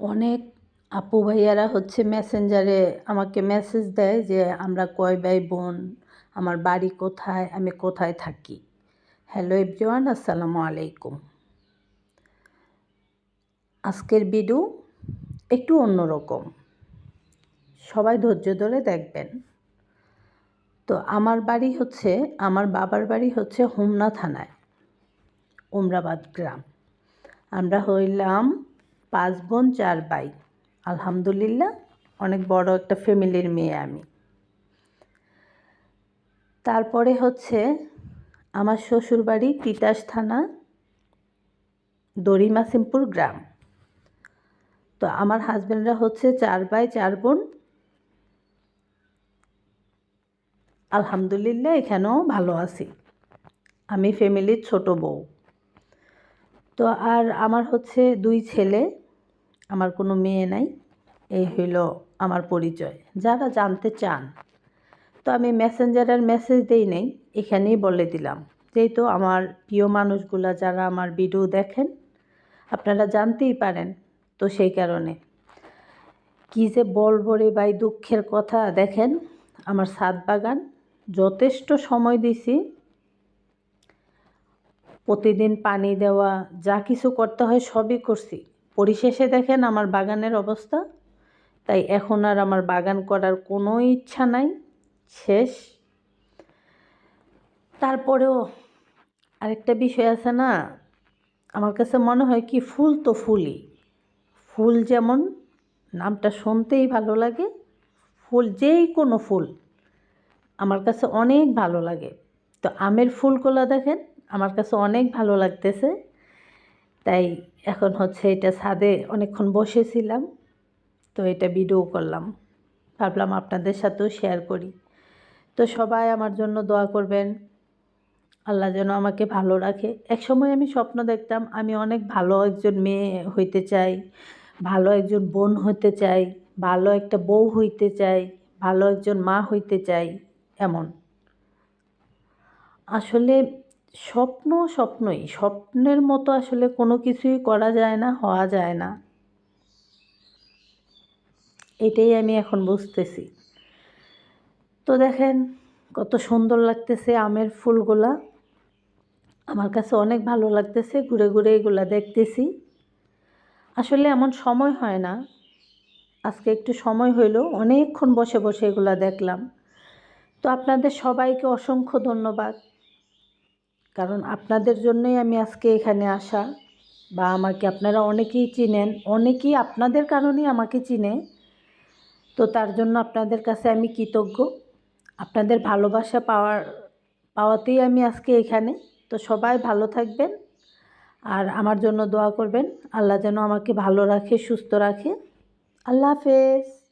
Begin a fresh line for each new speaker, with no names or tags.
অনেক আপু ভাইয়ারা হচ্ছে মেসেঞ্জারে আমাকে মেসেজ দেয় যে, আমরা কয় ভাই বোন? আমার বাড়ি কোথায়? আমি কোথায় থাকি? হ্যালো এভরিওয়ান আসসালামু আলাইকুম। আজকের ভিডিও একটু অন্যরকম। সবাই ধৈর্য ধরে দেখবেন। তো আমার বাড়ি হচ্ছে, আমার বাবার বাড়ি হচ্ছে হোমনা থানায়, উমরাবাদ গ্রাম। আমরা হইলাম পাঁচ বোন, চার ভাই। আলহামদুলিল্লাহ, অনেক বড় একটা ফ্যামিলির মেয়ে আমি। তারপরে হচ্ছে আমার শ্বশুরবাড়ি তিতাস থানা দরিমাসিমপুর গ্রাম। তো আমার হাজব্যান্ডরা হচ্ছে চার ভাই, চার বোন। আলহামদুলিল্লাহ, এখানেও ভালো আছি। আমি ফ্যামিলির ছোট বউ। তো আর আমার হচ্ছে দুই ছেলে। আমার কোনো মেয়ে নাই, এই হইল আমার পরিচয়। যারা জানতে চান, তো আমি মেসেঞ্জারের মেসেজ দেই নেই, এখানেই বলে দিলাম। যেহেতু আমার প্রিয় মানুষগুলা যারা আমার ভিডিও দেখেন, আপনারা জানতেই পারেন তো সেই কারণে। কী যে বলব রে ভাই, দুঃখের কথা। দেখেন, আমার সাত বাগান, যথেষ্ট সময় দিছি। প্রতিদিন পানি দেওয়া, যা কিছু করতে হয় সবই করছি। পরিশেষে দেখেন আমার বাগানের অবস্থা। তাই এখন আর আমার বাগান করার কোনো ইচ্ছা নাই। শেষ। তারপরেও আরেকটা বিষয় আছে না, আমার কাছে মনে হয় কি, ফুল তো ফুলই। ফুল যেমন, নামটা শুনতেই ভালো লাগে। ফুল যেই কোনো ফুল আমার কাছে অনেক ভালো লাগে। তো আমের ফুলগুলো দেখেন, আমার কাছে অনেক ভালো লাগতেছে। তাই এখন হচ্ছে এটা ছাদে অনেকক্ষণ বসেছিলাম, তো এটা ভিডিও করলাম। ভাবলাম আপনাদের সাথেও শেয়ার করি। তো সবাই আমার জন্য দোয়া করবেন, আল্লাহ যেন আমাকে ভালো রাখে। এক সময় আমি স্বপ্ন দেখতাম, আমি অনেক ভালো একজন মেয়ে হইতে চাই, ভালো একজন বোন হতে চাই, ভালো একটা বউ হইতে চাই, ভালো একজন মা হইতে চাই, এমন। আসলে স্বপ্ন স্বপ্নই। স্বপ্নের মতো আসলে কোনো কিছুই করা যায় না, হওয়া যায় না। এটাই আমি এখন বুঝতেছি। তো দেখেন, কত সুন্দর লাগতেছে আমের ফুলগুলা। আমার কাছে অনেক ভালো লাগতেছে, ঘুরে ঘুরে এগুলা দেখতেছি। আসলে এমন সময় হয় না। আজকে একটু সময় হইল, অনেকক্ষণ বসে বসে এগুলা দেখলাম। তো আপনাদের সবাইকে অসংখ্য ধন্যবাদ। কারণ আপনাদের জন্যই আমি আজকে এখানে আসা বা আমাকে আপনারা অনেকেই চিনেন, অনেকেই আপনাদের কারণেই আমাকে চিনে। তো তার জন্য আপনাদের কাছে আমি কৃতজ্ঞ। আপনাদের ভালোবাসা পাওয়ার, পাওয়াতেই আমি আজকে এখানে। তো সবাই ভালো থাকবেন আর আমার জন্য দোয়া করবেন। আল্লাহ যেন আমাকে ভালো রাখে, সুস্থ রাখে। আল্লাহ হাফেজ।